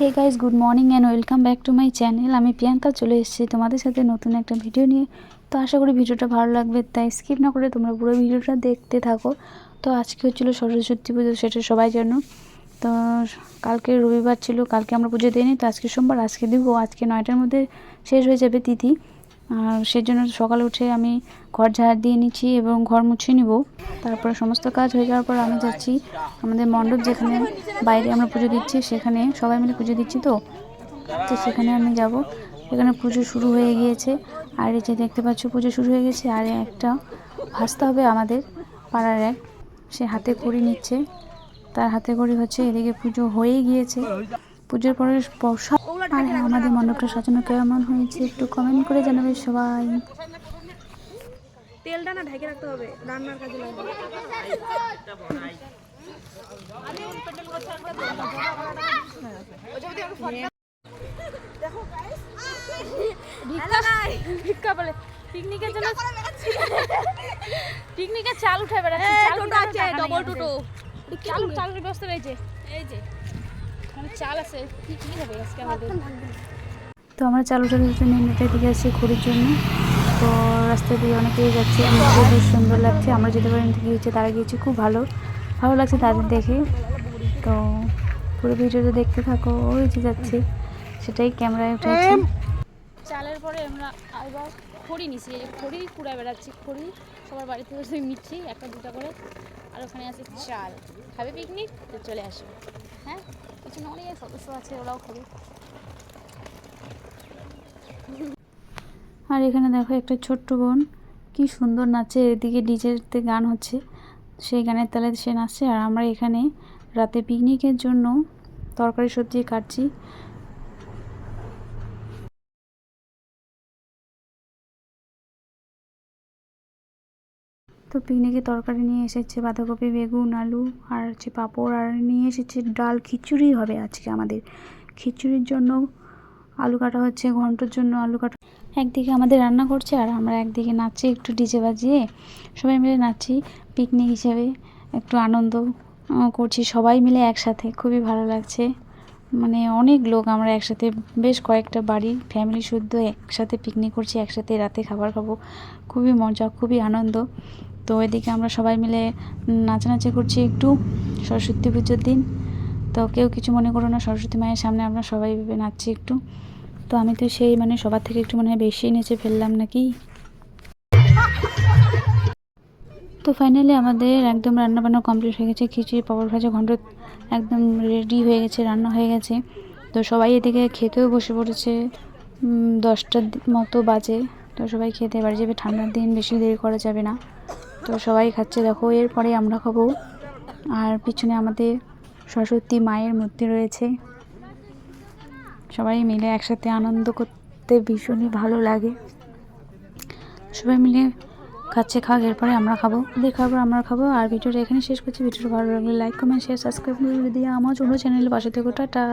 Hey guys good morning and welcome back to my channel আমি প্রিয়াঙ্কা চলে এসেছি তোমাদের সাথে নতুন একটা ভিডিও নিয়ে। তো আশা করি ভিডিওটা ভালো লাগবে, তাই স্কিপ না করে তোমরা পুরো ভিডিওটা দেখতে থাকো। তো আজকে হচ্ছিল সরস্বতী পুজো, সেটা সবাই জানো। তো কালকে রবিবার ছিল, কালকে আমরা পুজো দিইনি, তো আজকে সোমবার, আজকে দিব, আজকে নয়টার মধ্যে শেষ হয়ে যাবে তিথি। আর সেই জন্য সকালে উঠে আমি ঘর ঝাড় দিয়ে নিচ্ছি এবং ঘর মুছে নিব। তারপরে সমস্ত কাজ হয়ে যাওয়ার পর আমি যাচ্ছি আমাদের মণ্ডপ যেখানে বাইরে আমরা পুজো দিচ্ছি, সেখানে সবাই মিলে পুজো দিচ্ছি তো? তো সেখানে আমি যাব। এখানে পুজো শুরু হয়ে গিয়েছে। আর এই যে দেখতে পাচ্ছ পুজো শুরু হয়ে গেছে। আর একটা ভাসতে হবে আমাদের পাড়ার এক। সে হাতে করি নিচ্ছে। তার হাতে করি হচ্ছে, এদিকে পুজো হয়েই গিয়েছে। পুজোর পরে আর হ্যাঁ, আমাদের মণ্ডপটা সাজানো কেমন হয়েছে একটু কমেন্ট করে জানাবে সবাই। তেলটা না ঢেকে রাখতে হবে রান্নার কাজে লাগবে। ভিক্ষা বলে পিকনিকের জন্য পিকনিকের চাল উঠে বেড়াচ্ছে চাল উঠে ডবল টুটো। চাল চালের ব্যবস্থা রয়েছে। এই যে। মানে চাল আছে কি কি হবে আজকে আমাদের? তো আমরা চালু চালু নেতার দিকে আসছি ঘুরির জন্য। তো রাস্তা দিয়ে অনেকেই যাচ্ছে আমাদের বেশ সুন্দর লাগছে আমরা যেতে পারি গিয়েছি তারা গিয়েছি খুব ভালো। ভালো লাগছে তাদের দেখে। তো পুরো ভিডিওটা দেখতে থাকো ওই যে যাচ্ছে সেটাই ক্যামেরায় উঠেছি চালের পরে আমরা এবার খড়ি নিছি, এই খড়ি কুড়ায় বেড়াচ্ছি, খড়ি সবার বাড়ি থেকে এসে নিচ্ছি একটা, দুটা করে, আর ওখানে আছে চাল। খাবে পিকনিক তো চলে আসবে হ্যাঁ? পিছনে অনেক সদস্য আছে, ওরাও খাবে। আর এখানে দেখো একটা ছোট্ট বোন, কি সুন্দর নাচে, এদিকে ডিজেতে গান হচ্ছে। সেই গানের তালে সে নাচছে, আর আমরা এখানে রাতে পিকনিকের জন্য তরকারি সবজি কাটছি। তো পিকনিকে তরকারি নিয়ে এসেছে বাঁধাকপি, বেগুন, আলু আর হচ্ছে পাঁপড় আর নিয়ে এসেছে ডাল, খিচুড়ি হবে আজকে আমাদের। খিচুড়ির জন্য আলু কাটা হচ্ছে, ঘণ্টার জন্য আলু কাটা একদিকে আমাদের রান্না করছে আর আমরা একদিকে নাচছি একটু ডিজে বাজিয়ে। সবাই মিলে নাচছি, পিকনিক হিসেবে একটু আনন্দ করছি সবাই মিলে একসাথে, খুবই ভালো লাগছে। মানে অনেক লোক আমরা একসাথে, বেশ কয়েকটা বাড়ি ফ্যামিলি শুদ্ধ একসাথে পিকনিক করছি, একসাথে রাতে খাবার খাব। খুবই মজা, খুবই আনন্দ। তো এদিকে আমরা সবাই মিলে নাচানাচি করছি একটু সরস্বতী পুজোর দিন। তো কেউ কিছু মনে করো না, সরস্বতী মায়ের সামনে আমরা সবাই ভেবে নাচছি একটু। তো আমি তো সেই মানে সবার থেকে একটু মনে হয় বেশি নেচে ফেললাম নাকি? তো ফাইনালি আমাদের একদম রান্না বান্না কমপ্লিট হয়ে গেছে। খিচুড়ি, পাপড় ভাজা ঘন্ট একদম রেডি হয়ে গেছে, রান্না হয়ে গেছে। তো সবাই এদিকে খেতেও বসে পড়েছে। দশটার মতো বাজে। তো সবাই খেতে বাড়ি যাবে, ঠান্ডার দিন, বেশি দেরি করা যাবে না। তো সবাই খাচ্ছে, দেখো, এরপরে আমরা খাব। আর পিছনে আমাদের সরস্বতী মায়ের মূর্তি রয়েছে। সবাই মিলে একসাথে আনন্দ করতে ভীষণই ভালো লাগে। সবাই মিলে খাচ্ছে খাওয়া, এরপরে আমরা খাব দিয়ে পর আমরা খাব। আর ভিডিওটা এখানে শেষ করছি। ভিডিওটা ভালো লাগলে লাইক কমেন্ট শেয়ার সাবস্ক্রাইব করে দিয়ে আমার অন্য চ্যানেলের পাশে থেকে। টাটা।